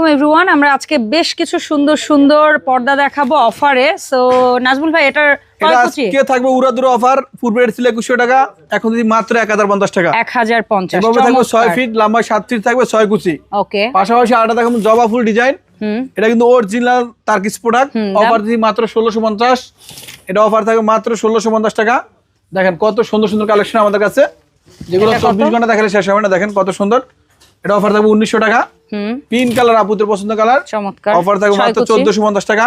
আলাইকুম এভরিওয়ান আমরা আজকে বেশ কিছু সুন্দর সুন্দর পর্দা দেখাবো অফারে। সো নাজমুল ভাই এটার এটা থাকবে উড়াদুরো অফার। পূর্বে ছিল একুশশো টাকা। এখন যদি মাত্র এক হাজার পঞ্চাশ টাকা। এক হাজার পঞ্চাশ। থাকবে ছয় ফিট লম্বা সাত ফিট থাকবে ছয় কুচি। ওকে পাশাপাশি থাকবে জবা ফুল ডিজাইন এটা কিন্তু অরিজিনাল তার্কিস প্রোডাক্ট অফার দিচ্ছি মাত্র ষোলোশো পঞ্চাশ এটা অফার থাকবে মাত্র ষোলোশো পঞ্চাশ টাকা। দেখেন কত সুন্দর সুন্দর কালেকশন আমাদের কাছে। যেগুলো? চব্বিশ ঘণ্টা দেখালে শেষ হবে না। দেখেন কত সুন্দর। এটা অফার থাকবে উনিশশো টাকা। হুম। পিন কালার আপুদের পছন্দ কালার। চমৎকার। অফার থাকবে মাত্র চোদ্দশো পঞ্চাশ টাকা।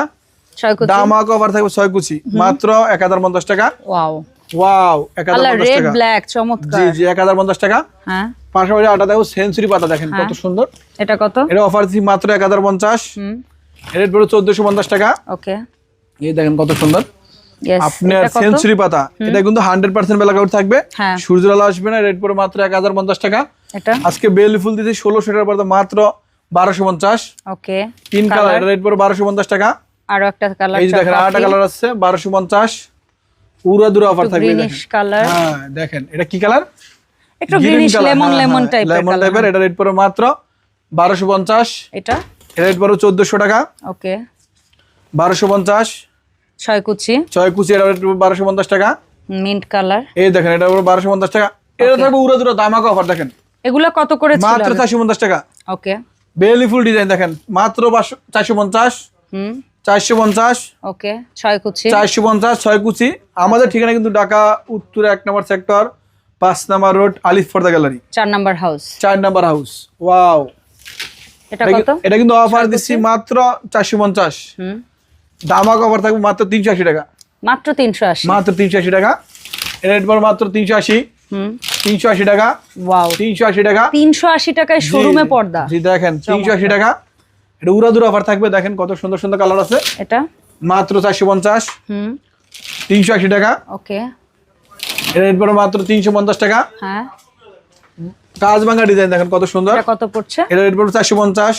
দামাক অফার থাকবে ছয় কুচি। মাত্র এক হাজার পঞ্চাশ টাকা। ওয়াও ওয়াও এক হাজার পঞ্চাশ টাকা। ব্ল্যাক জি চমৎকার। জি এক হাজার পঞ্চাশ টাকা। হ্যাঁ। পাশাপাশি আটা দেখো সেঞ্চুরি পাতা দেখেন হ্যাঁ। কত সুন্দর। এটা কত? এটা অফার দিচ্ছি মাত্র এক হাজার পঞ্চাশ। রেট চোদ্দশো পঞ্চাশ টাকা। ওকে এই দেখেন কত সুন্দর। আপনার সেঞ্চুরি পাতা। এটা কিন্তু হান্ড্রেড পার্সেন্ট বেলা থাকবে। হ্যাঁ। সূর্যের আলো আসবে না রেট পড়বে মাত্র এক হাজার পঞ্চাশ টাকা। এটা? আজকে বেল ফুল দিতে ষোলোশো টাকার পর মাত্র বারোশো পঞ্চাশ। ওকে তিন কালার রেট পড়বে বারোশো পঞ্চাশ টাকা। আরও একটা কালার এই যে দেখেন আরেকটা কালার আছে বারোশো পঞ্চাশ। উড়া দুরা অফার থাকবে গ্রিনিশ কালার হ্যাঁ দেখেন এটা কি কালার একটু গ্রিনিশ লেমন লেমন টাইপের লেমন টাইপের এটা রেট পড়বে মাত্র বারোশো পঞ্চাশ। এটা? রেট পড়বে চোদ্দশো টাকা। ওকে। বারোশো পঞ্চাশ। ছয় কুচি ছয় কুচি এটা রেট পড়বে বারোশো পঞ্চাশ টাকা। মিন্ট কালার এই দেখেন এটা পড়বে বারোশো পঞ্চাশ টাকা। এটা থাকবে উড়া দুরা দামাকা অফার দেখেন। এগুলা কত করে ছিল মাত্র চারশো পঞ্চাশ টাকা। ওকে। বেলি ফুল ডিজাইন দেখেন মাত্র পাঁচশো চারশো পঞ্চাশ হুম। চারশো পঞ্চাশ ওকে ছয় কুচি। চারশো পঞ্চাশ ছয় কুচি। আমাদের ঠিকানা কিন্তু ঢাকা উত্তর এক নম্বর সেক্টর পাঁচ নম্বর রোড আলিফ ফর্দা গ্যালারি। চার নাম্বার হাউস। চার নাম্বার হাউস। ওয়াও। এটা কত? এটা কিন্তু অফার দিচ্ছি মাত্র চারশো পঞ্চাশ। হুম। দামাক অফার থাকবে মাত্র তিনশো আশি টাকা। মাত্র তিনশো আশি। মাত্র তিনশো আশি টাকা। রেট মাত্র তিনশো আশি। হুম তিনশো আশি টাকা। তিনশো আশি টাকা। তিনশো আশি টাকায় শোরুমে পর্দা। দেখেন তিনশো আশি টাকা। এটা উড়াদুর অফার থাকবে দেখেন কত সুন্দর সুন্দর কালার আছে। এটা? মাত্র চারশো পঞ্চাশ। হুম। তিনশো আশি টাকা। ওকে। রেট পড়ে মাত্র তিনশো পঞ্চাশ টাকা। হ্যাঁ। কাজ ভাঙা ডিজাইন দেখেন কত সুন্দর। কত পড়ছে? এটা রেট চারশো পঞ্চাশ।